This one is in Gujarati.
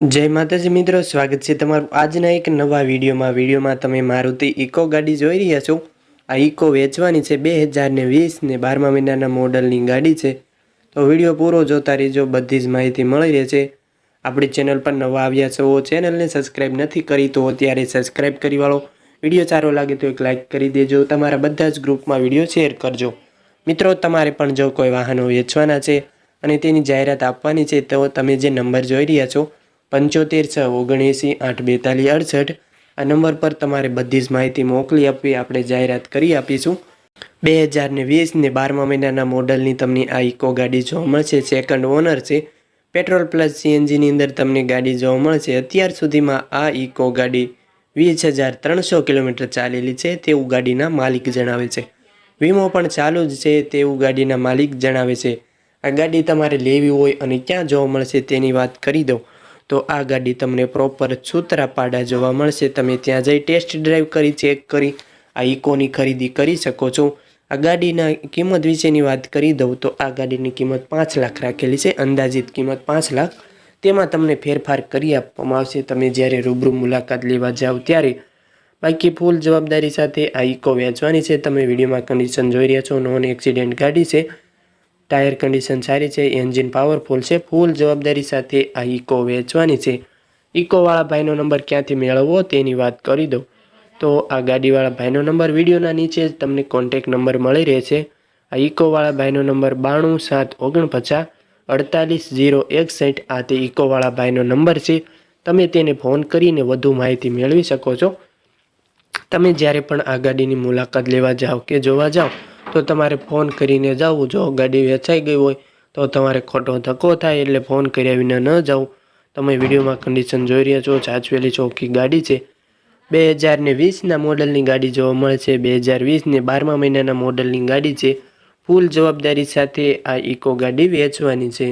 જય માતાજી મિત્રો, સ્વાગત છે તમારું આજના એક નવા વિડીયોમાં. વિડીયોમાં તમે મારુતિ ઇકો ગાડી જોઈ રહ્યા છો. આ ઇકો વેચવાની છે બે હજાર ને વીસ ને બારમા મહિનાના મોડલની ગાડી છે. તો વીડિયો પૂરો જોતા રહેજો, બધી જ માહિતી મળી રહેશે. આપણી ચેનલ પર નવા આવ્યા છો, ચેનલને સબસ્ક્રાઈબ નથી કરી તો અત્યારે સબસ્ક્રાઈબ કરી વાળો. વીડિયો સારો લાગે તો એક લાઇક કરી દેજો, તમારા બધા જ ગ્રુપમાં વીડિયો શેર કરજો. મિત્રો, તમારે પણ જો કોઈ વાહનો વેચવાના છે અને તેની જાહેરાત આપવાની છે, તો તમે જે નંબર જોઈ રહ્યા છો પંચોતેર છ ઓગણએંસી આઠ બેતાલીસ અડસઠ આ નંબર પર તમારે બધી જ માહિતી મોકલી આપવી. આપણે જાહેરાત કરી આપીશું. બે હજાર ને વીસ ને બારમા મહિનાના મોડલની તમને આ ઇકો ગાડી જોવા મળશે. સેકન્ડ ઓનર છે. પેટ્રોલ પ્લસ સીએનજીની અંદર તમને ગાડી જોવા મળશે. અત્યાર સુધીમાં આ ઇકો ગાડી વીસ હજાર ત્રણસો કિલોમીટર ચાલેલી છે. તેવું ગાડીના માલિક જણાવે છે. વીમો પણ ચાલુ જ છે. તેવું ગાડીના માલિક જણાવે છે. આ ગાડી તમારે લેવી હોય અને ક્યાં જોવા મળશે તેની વાત કરી દઉં. તો આ ગાડી તમને પ્રોપર છૂતરાપાડા જોવા મળશે. તમે ત્યાં જઈ ટેસ્ટ ડ્રાઈવ કરી ચેક કરી, આ ઇકોની ખરીદી કરી શકો છો. આ ગાડીના કિંમત વિશેની વાત કરી દઉં તો આ ગાડીની કિંમત પાંચ લાખ રાખેલી છે, અંદાજિત કિંમત પાંચ લાખ. તેમાં તમને ફેરફાર કરી આપવામાં આવશે. તમે જ્યારે રૂબરૂ મુલાકાત લેવા જાઓ ત્યારે બાકી ફૂલ જવાબદારી સાથે આ ઇકો વેચવાની છે. તમે વિડીયોમાં કન્ડિશન જોઈ રહ્યા છો નોન એક્સિડન્ટ ગાડી છે. ટાયર કન્ડિશન સારી છે, એન્જિન પાવરફુલ છે, ફૂલ જવાબદારી સાથે આ ઇકો વેચવાની છે. ઇકોવાળા ભાઈનો નંબર ક્યાંથી મેળવવો તેની વાત કરી દઉં. તો આ ગાડીવાળા ભાઈનો નંબર વિડીયોના નીચે જ તમને કોન્ટેક નંબર મળી રહેશે. આ ઇકોવાળા ભાઈનો નંબર બાણું સાત ઓગણપચાસ અડતાલીસ જીરો એકસઠ. આ તે ઇકોવાળા ભાઈનો નંબર છે. તમે તેને ફોન કરીને વધુ માહિતી મેળવી શકો છો. તમે જ્યારે પણ આ ગાડીની મુલાકાત લેવા જાઓ કે જોવા જાઓ તો તમારે ફોન કરીને જવું. જો ગાડી વેચાઈ ગઈ હોય તો તમારે ખોટો ધક્કો થાય એટલે ફોન કર્યા વિના ન જાઓ તમે વિડીયોમાં કન્ડિશન જોઈ રહ્યા છો. ચાચવેલી ચોખ્ખી ગાડી છે. બે હજારને વીસના મોડલની ગાડી જોવા મળે છે. બે હજાર વીસને બારમા મહિનાના મોડલની ગાડી છે. ફૂલ જવાબદારી સાથે આ ઇકો ગાડી વેચવાની છે.